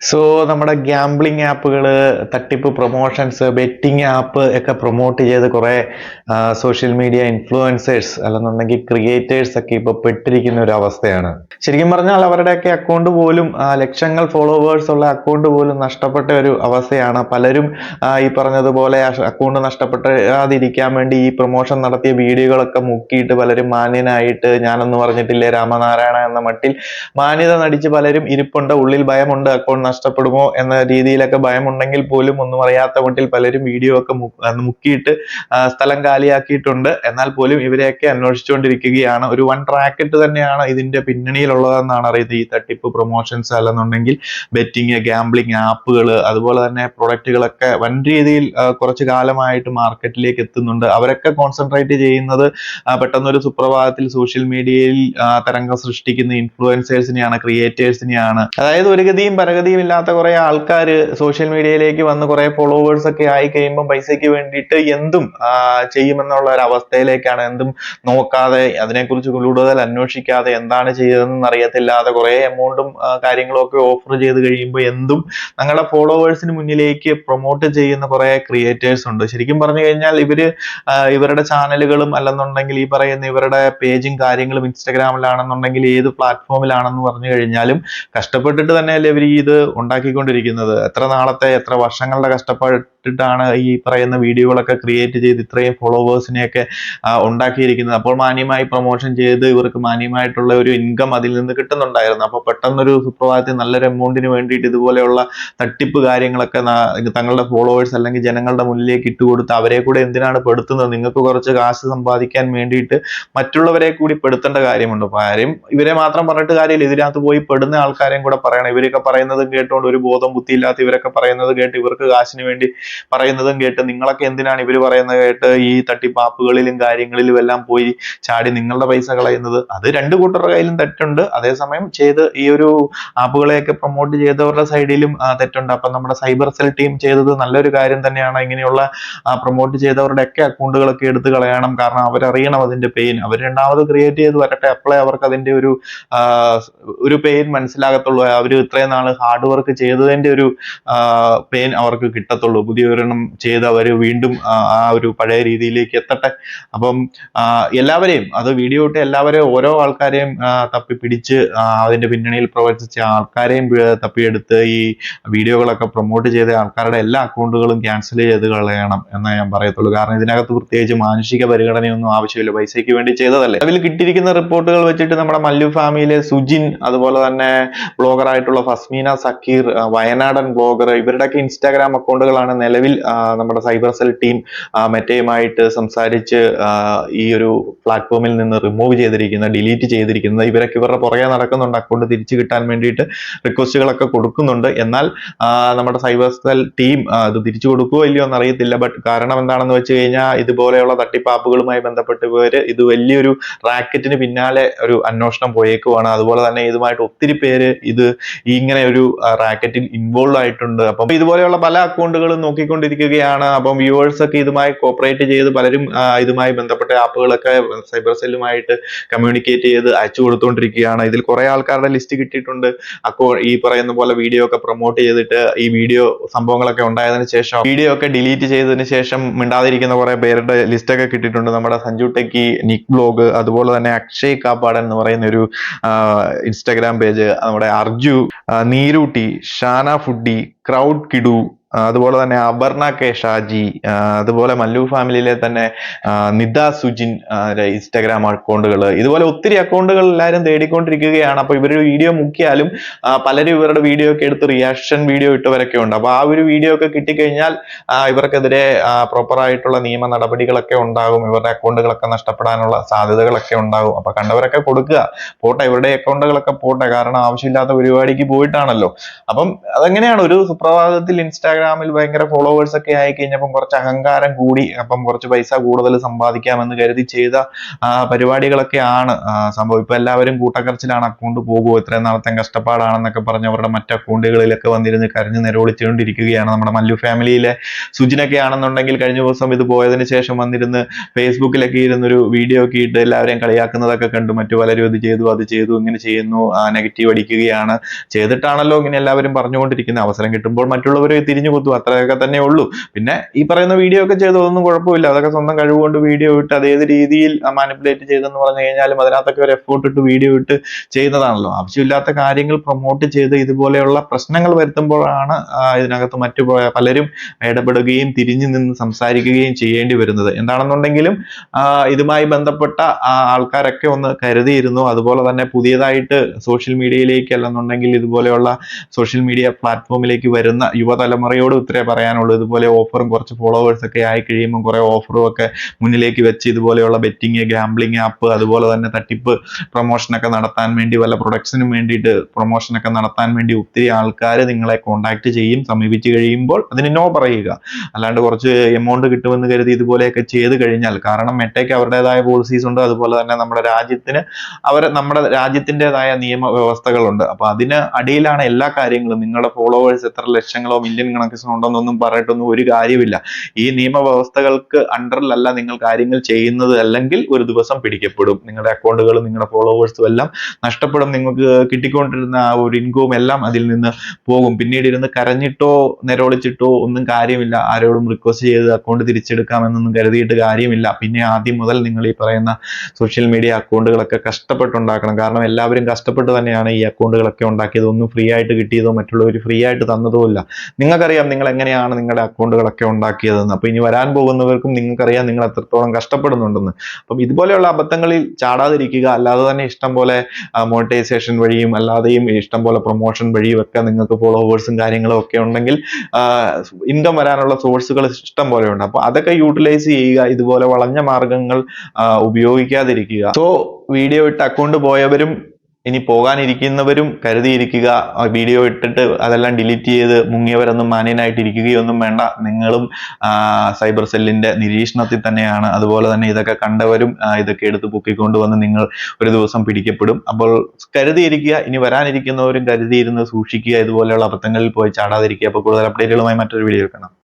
So നമ്മുടെ gambling ആപ്പുകൾ തട്ടിപ്പ് പ്രൊമോഷൻസ് ബെറ്റിംഗ് ആപ്പ് ഒക്കെ പ്രൊമോട്ട് ചെയ്ത് കുറേ സോഷ്യൽ മീഡിയ ഇൻഫ്ലുവൻസേഴ്സ് അല്ലെന്നുണ്ടെങ്കിൽ ക്രിയേറ്റേഴ്സ് ഒക്കെ ഇപ്പോൾ പെട്ടിരിക്കുന്ന ഒരു അവസ്ഥയാണ്. ശരിക്കും പറഞ്ഞാൽ അവരുടെയൊക്കെ അക്കൗണ്ട് പോലും ലക്ഷങ്ങൾ ഫോളോവേഴ്സ് ഉള്ള അക്കൗണ്ട് പോലും നഷ്ടപ്പെട്ട ഒരു അവസ്ഥയാണ്. പലരും ഈ പറഞ്ഞതുപോലെ അക്കൗണ്ട് നഷ്ടപ്പെടാതിരിക്കാൻ വേണ്ടി ഈ പ്രൊമോഷൻ നടത്തിയ വീഡിയോകളൊക്കെ മുക്കിയിട്ട് പലരും മാന്യനായിട്ട് ഞാനൊന്നും പറഞ്ഞിട്ടില്ലേ രാമനാരായണ എന്ന മട്ടിൽ മാന്യത നടിച്ച് പലരും ഇരിപ്പുണ്ട് ഉള്ളിൽ ഭയമുണ്ട് അക്കൗണ്ട് നഷ്ടപ്പെടുമോ എന്ന രീതിയിലൊക്കെ ഭയമുണ്ടെങ്കിൽ പോലും ഒന്നും അറിയാത്ത മട്ടിൽ പലരും വീഡിയോ ഒക്കെ മുക്കിയിട്ട് സ്ഥലം കാലിയാക്കിയിട്ടുണ്ട്. എന്നാൽ പോലും ഇവരെയൊക്കെ അന്വേഷിച്ചുകൊണ്ടിരിക്കുകയാണ്. ഒരു വൺ റാക്കറ്റ് തന്നെയാണ് ഇതിന്റെ പിന്നണിയിലുള്ളതെന്നാണ് അറിയുന്നത്. ഈ തട്ടിപ്പ് പ്രൊമോഷൻസ് അല്ലെന്നുണ്ടെങ്കിൽ ബെറ്റിംഗ് ഗാംബ്ലിംഗ് ആപ്പുകൾ അതുപോലെ തന്നെ പ്രൊഡക്റ്റുകളൊക്കെ വൻ രീതിയിൽ കുറച്ചു കാലമായിട്ട് മാർക്കറ്റിലേക്ക് എത്തുന്നുണ്ട്. അവരൊക്കെ കോൺസെൻട്രേറ്റ് ചെയ്യുന്നത് പെട്ടെന്ന് പെട്ടെന്നൊരു സുപ്രഭാതത്തിൽ സോഷ്യൽ മീഡിയയിൽ തരംഗം സൃഷ്ടിക്കുന്ന ഇൻഫ്ലുവൻസേഴ്സിനെയാണ് ക്രിയേറ്റേഴ്സിനെയാണ് അതായത് ഒരു ഗതിയും പരഗതിയും ഇല്ലാത്ത കുറെ ആൾക്കാർ സോഷ്യൽ മീഡിയയിലേക്ക് വന്ന് കുറെ ഫോളോവേഴ്സ് ഒക്കെ ആയി കഴിയുമ്പോൾ പൈസയ്ക്ക് വേണ്ടിയിട്ട് എന്തും ചെയ്യുമെന്നുള്ള ഒരു അവസ്ഥയിലേക്കാണ് എന്തും നോക്കാതെ അതിനെക്കുറിച്ച് കൂടുതൽ അന്വേഷിക്കാതെ എന്താണ് ചെയ്തതെന്ന് അറിയത്തില്ലാതെ കുറെ എമൗണ്ടും കാര്യങ്ങളും ഒക്കെ ഓഫർ ചെയ്ത് കഴിയുമ്പോൾ എന്തും ഞങ്ങളുടെ ഫോളോവേഴ്സിന് മുന്നിലേക്ക് പ്രൊമോട്ട് ചെയ്യുന്ന കുറെ ക്രിയേറ്റേഴ്സ് ഉണ്ട്. ശരിക്കും പറഞ്ഞു കഴിഞ്ഞാൽ ഇവർ ഇവരുടെ ചാനലുകളും അല്ലെന്നുണ്ടെങ്കിൽ ഈ പറയുന്ന ഇവരുടെ പേജും കാര്യങ്ങളും ഇൻസ്റ്റഗ്രാമിലാണെന്നുണ്ടെങ്കിൽ ഏത് പ്ലാറ്റ്ഫോമിലാണെന്ന് പറഞ്ഞു കഴിഞ്ഞാലും കഷ്ടപ്പെട്ടിട്ട് തന്നെയല്ലേ ഇവർ ഇത് ഉണ്ടാക്കിക്കൊണ്ടിരിക്കുന്നത്. എത്ര നാളത്തെ എത്ര വർഷങ്ങളുടെ കഷ്ടപ്പെട്ടിട്ടാണ് ഈ പറയുന്ന വീഡിയോകളൊക്കെ ക്രിയേറ്റ് ചെയ്ത് ഇത്രയും ഫോളോവേഴ്സിനെയൊക്കെ ഉണ്ടാക്കിയിരിക്കുന്നത്. അപ്പോൾ മാന്യമായി പ്രൊമോഷൻ ചെയ്ത് ഇവർക്ക് മാന്യമായിട്ടുള്ള ഒരു ഇൻകം അതിൽ നിന്ന് കിട്ടുന്നുണ്ടായിരുന്നു. അപ്പോൾ പെട്ടെന്നൊരു സുപ്രഭാതത്തിൽ നല്ലൊരു എമൗണ്ടിന് വേണ്ടിയിട്ട് ഇതുപോലെയുള്ള തട്ടിപ്പ് കാര്യങ്ങളൊക്കെ തങ്ങളുടെ ഫോളോവേഴ്സ് അല്ലെങ്കിൽ ജനങ്ങളുടെ മുന്നിലേക്ക് ഇട്ടുകൊടുത്ത് അവരെ കൂടെ എന്തിനാണ് പെടുത്തുന്നത്? നിങ്ങൾക്ക് കുറച്ച് കാശ് സമ്പാദിക്കാൻ വേണ്ടിയിട്ട് മറ്റുള്ളവരെ കൂടി പെടുത്തേണ്ട കാര്യമുണ്ട്. ആരെയും ഇവരെ മാത്രം പറഞ്ഞിട്ട് കാര്യമില്ല. ഇതിനകത്ത് പോയി പെടുന്ന ആൾക്കാരെയും കൂടെ പറയണം. ഇവരൊക്കെ പറയുന്നത് കേട്ടോണ്ട് ഒരു ബോധം ബുദ്ധിയില്ലാത്ത ഇവരൊക്കെ പറയുന്നത് കേട്ട് ഇവർക്ക് കാശിന് വേണ്ടി പറയുന്നതും കേട്ട് നിങ്ങളൊക്കെ എന്തിനാണ് ഇവർ പറയുന്നത് കേട്ട് ഈ തട്ടിപ്പാപ്പുകളിലും കാര്യങ്ങളിലും എല്ലാം പോയി ചാടി നിങ്ങളുടെ പൈസ കളയുന്നത്? അത് രണ്ട് കൂട്ടരുടെ കയ്യിലും തെറ്റുണ്ട്. അതേസമയം ചെയ്ത് ഈ ഒരു ആപ്പുകളെയൊക്കെ പ്രൊമോട്ട് ചെയ്തവരുടെ സൈഡിലും തെറ്റുണ്ട്. അപ്പൊ നമ്മുടെ സൈബർ സെൽ ടീം ചെയ്തത് നല്ലൊരു കാര്യം തന്നെയാണ്. ഇങ്ങനെയുള്ള പ്രൊമോട്ട് ചെയ്തവരുടെ ഒക്കെ അക്കൗണ്ടുകളൊക്കെ എടുത്ത് കളയണം. കാരണം അവരറിയണം അതിന്റെ പെയിൻ അവർ രണ്ടാമത് ക്രിയേറ്റ് ചെയ്ത് വരട്ടെ. അപ്പോഴേ അവർക്ക് അതിന്റെ ഒരു ഒരു പെയിൻ മനസ്സിലാകത്തുള്ളൂ. അവർ ഇത്രയും നാൾ ഹാർഡ് വർക്ക് ചെയ്തതിന്റെ ഒരു പെയിൻ അവർക്ക് കിട്ടത്തുള്ളൂ. പുതിയ ഒരെണ്ണം ചെയ്ത് അവർ വീണ്ടും ആ ഒരു പഴയ രീതിയിലേക്ക് എത്തട്ടെ. അപ്പം എല്ലാവരെയും അത് വീഡിയോ ഇട്ട് എല്ലാവരെയും ഓരോ ആൾക്കാരെയും തപ്പി പിടിച്ച് അതിന്റെ പിന്നണിയിൽ പ്രവർത്തിച്ച ആൾക്കാരെയും തപ്പിയെടുത്ത് ഈ വീഡിയോകളൊക്കെ പ്രൊമോട്ട് ചെയ്ത ആൾക്കാരുടെ എല്ലാ അക്കൗണ്ടുകളും ക്യാൻസൽ ചെയ്ത് കളയണം എന്നേ ഞാൻ പറയത്തുള്ളൂ. കാരണം ഇതിനകത്ത് പ്രത്യേകിച്ച് മാനുഷിക പരിഗണനയൊന്നും ആവശ്യമില്ല. പൈസയ്ക്ക് വേണ്ടി ചെയ്തതല്ലേ? അതിൽ കിട്ടിയിരിക്കുന്ന റിപ്പോർട്ടുകൾ വെച്ചിട്ട് നമ്മുടെ മല്ലു ഫാമിയിലെ സുജിൻ അതുപോലെ തന്നെ ബ്ലോഗർ ആയിട്ടുള്ള ഫസ്മീന സക്കീർ ആ, വയനാടൻ ബ്ലോഗർ ഇവരുടെയൊക്കെ ഇൻസ്റ്റാഗ്രാം അക്കൗണ്ടുകളാണ് നിലവിൽ നമ്മുടെ സൈബർ സെൽ ടീം മെറ്റയുമായിട്ട് സംസാരിച്ച് ഈ ഒരു പ്ലാറ്റ്ഫോമിൽ നിന്ന് റിമൂവ് ചെയ്തിരിക്കുന്നത് ഡിലീറ്റ് ചെയ്തിരിക്കുന്നത് ഇവരൊക്കെ ഇവരുടെ പുറകെ നടക്കുന്നുണ്ട്. അക്കൗണ്ട് തിരിച്ചു കിട്ടാൻ വേണ്ടിയിട്ട് റിക്വസ്റ്റുകളൊക്കെ കൊടുക്കുന്നുണ്ട്. എന്നാൽ നമ്മുടെ സൈബർ സെൽ ടീം അത് തിരിച്ചു കൊടുക്കുമോ ഇല്ലയോ എന്നറിയത്തില്ല. ബട്ട് കാരണം എന്താണെന്ന് വെച്ച് കഴിഞ്ഞാൽ ഇതുപോലെയുള്ള തട്ടിപ്പാപ്പുകളുമായി ബന്ധപ്പെട്ട് ഇവർ ഇത് വലിയൊരു റാക്കറ്റിന് പിന്നാലെ ഒരു അന്വേഷണം പോയേക്കുവാണ്. അതുപോലെ തന്നെ ഇതുമായിട്ട് ഒത്തിരി പേര് ഇത് ഇങ്ങനെ ഒരു റാക്കറ്റിൽ ഇൻവോൾവ് ആയിട്ടുണ്ട്. അപ്പം ഇതുപോലെയുള്ള പല അക്കൗണ്ടുകളും നോക്കിക്കൊണ്ടിരിക്കുകയാണ്. അപ്പം വ്യൂവേഴ്സ് ഒക്കെ ഇതുമായി കോപ്പറേറ്റ് ചെയ്ത് പലരും ഇതുമായി ബന്ധപ്പെട്ട ആപ്പുകളൊക്കെ സൈബർ സെല്ലുമായിട്ട് കമ്മ്യൂണിക്കേറ്റ് ചെയ്ത് അയച്ചു കൊടുത്തുകൊണ്ടിരിക്കുകയാണ് ഇതിൽ കുറെ ആൾക്കാരുടെ ലിസ്റ്റ് കിട്ടിയിട്ടുണ്ട്. അക്കോ ഈ പറയുന്ന പോലെ വീഡിയോ ഒക്കെ പ്രൊമോട്ട് ചെയ്തിട്ട് ഈ വീഡിയോ സംഭവങ്ങളൊക്കെ ഉണ്ടായതിന് ശേഷം വീഡിയോ ഒക്കെ ഡിലീറ്റ് ചെയ്തതിന് ശേഷം മിണ്ടാതിരിക്കുന്ന കുറെ പേരുടെ ലിസ്റ്റ് ഒക്കെ കിട്ടിയിട്ടുണ്ട്. നമ്മുടെ സഞ്ജു ടെക്കി നിക് ബ്ലോഗ് അതുപോലെ തന്നെ അക്ഷയ് കാപ്പാടൻ എന്ന് പറയുന്ന ഒരു ഇൻസ്റ്റാഗ്രാം പേജ് നമ്മുടെ അർജു ആ, നീരൂട്ടി ഷാന ഫുഡി ക്രൗഡ് കിഡു അതുപോലെ തന്നെ അപർണ കെ ഷാജി അതുപോലെ മല്ലു ഫാമിലിയിലെ തന്നെ നിത സുജിൻ ഇൻസ്റ്റാഗ്രാം അക്കൗണ്ടുകൾ. ഇതുപോലെ ഒത്തിരി അക്കൗണ്ടുകൾ എല്ലാവരും തേടിക്കൊണ്ടിരിക്കുകയാണ്. അപ്പൊ ഇവരുടെ വീഡിയോ മുക്കിയാലും പലരും ഇവരുടെ വീഡിയോ ഒക്കെ എടുത്ത് റിയാക്ഷൻ വീഡിയോ ഇട്ടവരൊക്കെ ഉണ്ട്. അപ്പൊ ആ ഒരു വീഡിയോ ഒക്കെ കിട്ടിക്കഴിഞ്ഞാൽ ഇവർക്കെതിരെ പ്രോപ്പർ ആയിട്ടുള്ള നിയമ നടപടികളൊക്കെ ഉണ്ടാകും. ഇവരുടെ അക്കൗണ്ടുകളൊക്കെ നഷ്ടപ്പെടാനുള്ള സാധ്യതകളൊക്കെ ഉണ്ടാകും. അപ്പൊ കണ്ടവരൊക്കെ കൊടുക്കുക. പോട്ടെ ഇവരുടെ അക്കൗണ്ടുകളൊക്കെ പോട്ടെ. കാരണം ആവശ്യമില്ലാത്ത പരിപാടിക്ക് പോയിട്ടാണല്ലോ. അപ്പം അതെങ്ങനെയാണ്? ഒരു സുപ്രഭാതത്തിൽ ഇൻസ്റ്റാഗ്രാം ഇൻസ്റ്റാഗ്രാമിൽ ഭയങ്കര ഫോളോവേഴ്സ് ഒക്കെ ആയി കഴിഞ്ഞപ്പം കുറച്ച് അഹങ്കാരം കൂടി അപ്പം കുറച്ച് പൈസ കൂടുതൽ സമ്പാദിക്കാമെന്ന് കരുതി ചെയ്ത പരിപാടികളൊക്കെ ആണ് സംഭവം. ഇപ്പൊ എല്ലാവരും കൂട്ടക്കരച്ചിലാണ് അക്കൗണ്ട് പോകുമോ ഇത്രയും നാളത്തെ കഷ്ടപ്പാടാണെന്നൊക്കെ പറഞ്ഞ് അവരുടെ മറ്റ് അക്കൗണ്ടുകളിലൊക്കെ വന്നിരുന്ന് കരഞ്ഞ് നിരോളിച്ചുകൊണ്ടിരിക്കുകയാണ്. നമ്മുടെ മല്ലു ഫാമിലിയിലെ സുജിനൊക്കെ ആണെന്നുണ്ടെങ്കിൽ കഴിഞ്ഞ ദിവസം ഇത് പോയതിനു ശേഷം വന്നിരുന്ന് ഫേസ്ബുക്കിലൊക്കെ ഇരുന്നൊരു വീഡിയോ ഒക്കെ ഇട്ട് എല്ലാവരെയും കളിയാക്കുന്നതൊക്കെ കണ്ടു. മറ്റു പലരും ഇത് ചെയ്തു അത് ചെയ്തു ഇങ്ങനെ ചെയ്യുന്നു നെഗറ്റീവ് അടിക്കുകയാണ്. ചെയ്തിട്ടാണല്ലോ ഇങ്ങനെ എല്ലാവരും പറഞ്ഞുകൊണ്ടിരിക്കുന്നത്. അവസരം കിട്ടുമ്പോൾ മറ്റുള്ളവരെ തിരിഞ്ഞു കുത്തും. അത്രയൊക്കെ തന്നെ ഉള്ളൂ. പിന്നെ ഈ പറയുന്ന വീഡിയോ ഒക്കെ ചെയ്തതൊന്നും കുഴപ്പമില്ല. അതൊക്കെ സ്വന്തം കഴിവുകൊണ്ട് വീഡിയോ ഇട്ട് അതേത് രീതിയിൽ മാനിപ്പുലേറ്റ് ചെയ്തെന്ന് പറഞ്ഞു കഴിഞ്ഞാലും അതിനകത്തൊക്കെ ഒരു എഫോർട്ട് ഇട്ട് വീഡിയോ ഇട്ട് ചെയ്യുന്നതാണല്ലോ. ആവശ്യമില്ലാത്ത കാര്യങ്ങൾ പ്രൊമോട്ട് ചെയ്ത് ഇതുപോലെയുള്ള പ്രശ്നങ്ങൾ വരുത്തുമ്പോഴാണ് ഇതിനകത്ത് മറ്റു പലരും ഇടപെടുകയും തിരിഞ്ഞു നിന്ന് സംസാരിക്കുകയും ചെയ്യേണ്ടി വരുന്നത്. എന്താണെന്നുണ്ടെങ്കിലും ഇതുമായി ബന്ധപ്പെട്ട ആൾക്കാരൊക്കെ ഒന്ന് കരുതിയിരുന്നു. അതുപോലെ തന്നെ പുതിയതായിട്ട് സോഷ്യൽ മീഡിയയിലേക്ക് അല്ലെന്നുണ്ടെങ്കിൽ ഇതുപോലെയുള്ള സോഷ്യൽ മീഡിയ പ്ലാറ്റ്ഫോമിലേക്ക് വരുന്ന യുവതലമുറയോട് ഇത്രേ പറയാനുള്ളൂ. ഇതുപോലെ ഓഫറും കുറച്ച് ഫോളോവേഴ്സ് ഒക്കെ ആയി കഴിയുമ്പോൾ കുറെ ഓഫറും ഒക്കെ മുന്നിലേക്ക് വെച്ച് ഇതുപോലെയുള്ള ബെറ്റിംഗ് ഗാംബ്ലിംഗ് ആപ്പ് അതുപോലെ തന്നെ തട്ടിപ്പ് പ്രൊമോഷൻ ഒക്കെ നടത്താൻ വേണ്ടി വല്ല പ്രൊഡക്ട്സിനും വേണ്ടിയിട്ട് പ്രൊമോഷൻ ഒക്കെ നടത്താൻ വേണ്ടി ഒത്തിരി ആൾക്കാർ നിങ്ങളെ കോൺടാക്ട് ചെയ്യും സമീപിച്ച് കഴിയുമ്പോൾ അതിന് നോ പറയുക. അല്ലാണ്ട് കുറച്ച് എമൗണ്ട് കിട്ടുമെന്ന് കരുതി ഇതുപോലെയൊക്കെ ചെയ്ത് കഴിഞ്ഞാൽ കാരണം മെട്ടയ്ക്ക് അവരുടേതായ പോളിസീസ് ഉണ്ട്. അതുപോലെ തന്നെ നമ്മുടെ രാജ്യത്തിന് അവർ നമ്മുടെ രാജ്യത്തിന്റെതായ നിയമവ്യവസ്ഥകളുണ്ട്. അപ്പൊ അതിന് അടിയിലാണ് എല്ലാ കാര്യങ്ങളും. നിങ്ങളുടെ ഫോളോവേഴ്സ് എത്ര ലക്ഷങ്ങളോ മില്യൺ കണക്കിനോ ഉണ്ടെന്നൊന്നും പറഞ്ഞിട്ടൊന്നും ഒരു കാര്യമില്ല ഈ നിയമവ്യവസ്ഥകൾക്ക് അണ്ടറിലല്ല നിങ്ങൾ കാര്യങ്ങൾ ചെയ്യുന്നത് അല്ലെങ്കിൽ ഒരു ദിവസം പിടിക്കപ്പെടും. നിങ്ങളുടെ അക്കൗണ്ടുകളും നിങ്ങളുടെ ഫോളോവേഴ്സും എല്ലാം നഷ്ടപ്പെടും. നിങ്ങൾക്ക് കിട്ടിക്കൊണ്ടിരുന്ന ആ ഒരു ഇൻകവും എല്ലാം അതിൽ നിന്ന് പോകും. പിന്നീട് ഇരുന്ന് കരഞ്ഞിട്ടോ നിരോളിച്ചിട്ടോ ഒന്നും കാര്യമില്ല. ആരോടും റിക്വസ്റ്റ് ചെയ്ത് അക്കൗണ്ട് തിരിച്ചെടുക്കാമെന്നൊന്നും കരുതിയിട്ട് കാര്യമില്ല. പിന്നെ ആദ്യം മുതൽ നിങ്ങൾ ഈ പറയുന്ന സോഷ്യൽ മീഡിയ അക്കൗണ്ടുകളൊക്കെ കഷ്ടപ്പെട്ടുണ്ടാക്കണം. കാരണം എല്ലാവരും കഷ്ടപ്പെട്ട് തന്നെയാണ് ഈ അക്കൗണ്ടുകളൊക്കെ ഉണ്ടാക്കിയത്. ഒന്നും ഫ്രീ ആയിട്ട് കിട്ടിയതോ മറ്റുള്ളവർ ഫ്രീ ആയിട്ട് തന്നതോ ഇല്ല. നിങ്ങൾക്കറിയാം നിങ്ങൾ എങ്ങനെയാണ് നിങ്ങളുടെ അക്കൗണ്ടുകളൊക്കെ ഉണ്ടാക്കിയതെന്ന്. അപ്പൊ ഇനി വരാൻ പോകുന്നവർക്കും നിങ്ങൾക്കറിയാം നിങ്ങൾ എത്രത്തോളം കഷ്ടപ്പെടുന്നുണ്ടെന്ന്. അപ്പം ഇതുപോലെയുള്ള അബദ്ധങ്ങളിൽ ചാടാതിരിക്കുക അല്ലാതെ തന്നെ ഇഷ്ടം പോലെ മോണിറ്റൈസേഷൻ വഴിയും അല്ലാതെയും ഇഷ്ടം പോലെ പ്രൊമോഷൻ വഴിയും ഒക്കെ നിങ്ങൾക്ക് ഫോളോവേഴ്സും കാര്യങ്ങളും ഒക്കെ ഉണ്ടെങ്കിൽ ഇൻകം വരാനുള്ള സോഴ്സുകൾ ഇഷ്ടം പോലെ ഉണ്ട്. അപ്പൊ അതൊക്കെ യൂട്ടിലൈസ് ചെയ്യുക ഇതുപോലെ വളഞ്ഞ മാർഗങ്ങൾ ഉപയോഗിക്കാതിരിക്കുക. സോ വീഡിയോ ഇട്ട് അക്കൗണ്ട് പോയവരും ഇനി പോകാനിരിക്കുന്നവരും കരുതിയിരിക്കുക. വീഡിയോ ഇട്ടിട്ട് അതെല്ലാം ഡിലീറ്റ് ചെയ്ത് മുങ്ങിയവരൊന്നും മാന്യനായിട്ടിരിക്കുകയൊന്നും വേണ്ട. നിങ്ങളും സൈബർ സെല്ലിന്റെ നിരീക്ഷണത്തിൽ തന്നെയാണ്. അതുപോലെ തന്നെ ഇതൊക്കെ കണ്ടവരും ഇതൊക്കെ എടുത്ത് പൊക്കിക്കൊണ്ടുവന്ന് നിങ്ങൾ ഒരു ദിവസം പിടിക്കപ്പെടും. അപ്പോൾ കരുതിയിരിക്കുക. ഇനി വരാനിരിക്കുന്നവരും കരുതിയിരുന്ന് സൂക്ഷിക്കുക. ഇതുപോലെയുള്ള അബദ്ധങ്ങളിൽ പോയി ചാടാതിരിക്കുക. അപ്പോൾ കൂടുതൽ അപ്ഡേറ്റുകളുമായി മറ്റൊരു വീഡിയോ കാണാം.